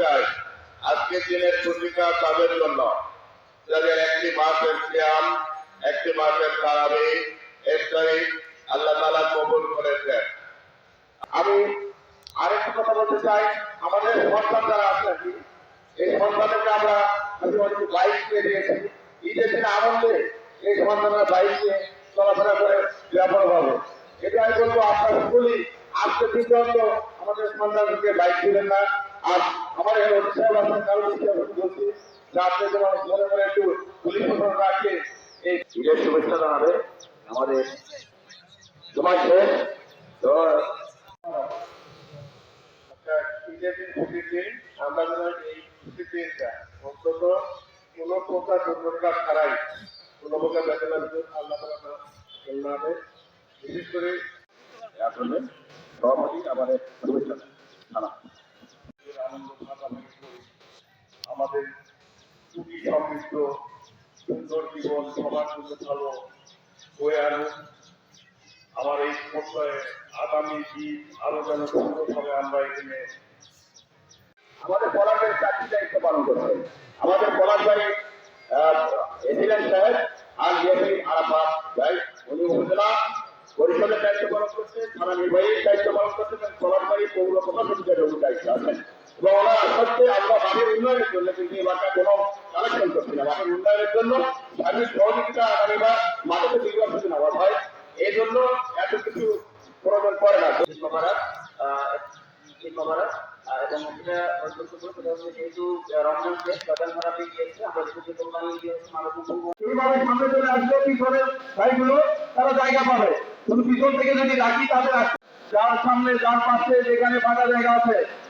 চাই আজকের দিনের পত্রিকা তাদের জন্য। যাদের একটি মাসের খেয়াল একটি মাসের তারাবি ইফতারি আল্লাহ তালা কবুল করেছেন। আমি আরেকটা কথা বলতে চাই আমাদের সন্তান যারা আছে কি, এই সন্তানদেরকে আমরা বাইক কিনে দিয়েছি। ঈদের দিন আনন্দে এই সন্তানরা বাইক নিয়ে চলাফেরা করে ব্যাপার হবে এটা আমি বলব আপনার স্কুলই আজকে পর্যন্ত আমাদের সন্তানদেরকে বাইক দিবেন না। আর আমার এখানে উৎসাহ আছে কারণ উৎসাহ বলছি যে আপনি যেন মনে মনে একটু পুলিশ প্রশাসন রাখে এই ঈদের শুভেচ্ছা জানাবে আমাদের তোমার শেষ তো ঈদের দিন ছুটির দিন আমরা যেন এই ছুটির দিনটা অন্তত কোনো প্রকার দুর্ঘটনা ছাড়াই, কোনো প্রকার বেতনের আল্লাহ তালা বিশেষ করে আসলে সভাপতি আমাদের শুভেচ্ছা জানান। আনন্দ ভাগাভাগি করি। আমাদের সুখী সমৃদ্ধ সুন্দর জীবন সবার জন্য ভালো হয়ে আনুক আমার এই প্রত্যয়ে আগামী দিন আরও যেন সুন্দরভাবে আমরা এখানে আমাদের পলাশ ভাই চাকরি দায়িত্ব পালন করছে। আমাদের পলাশ সাহেব আর ইয়েসি আরাফাত ভাই, উনি উপজেলা পরিষদের দায়িত্ব পালন করছে, থানা নির্বাহীর দায়িত্ব পালন পৌর প্রশাসনের উনি দায়িত্ব আছেন এবং ওনার আমরা উন্নয়নের জন্য কিন্তু কোনো কালেকশন করছি না। উন্নয়নের জন্য সার্বিক সহযোগিতা আগামীবার মাঠে হয়। এই জন্য এত কিছু না। তারা জায়গা পাবে। পিছন থেকে যদি রাখি তাদের যার সামনে, যার পাশে যেখানে ফাঁকা জায়গা আছে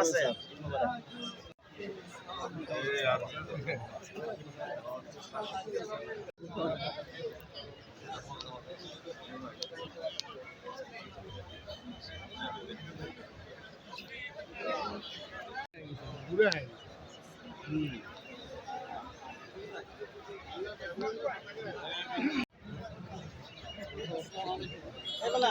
আসসালাম কেমন আছেন ঈদ মোবারক এগুলা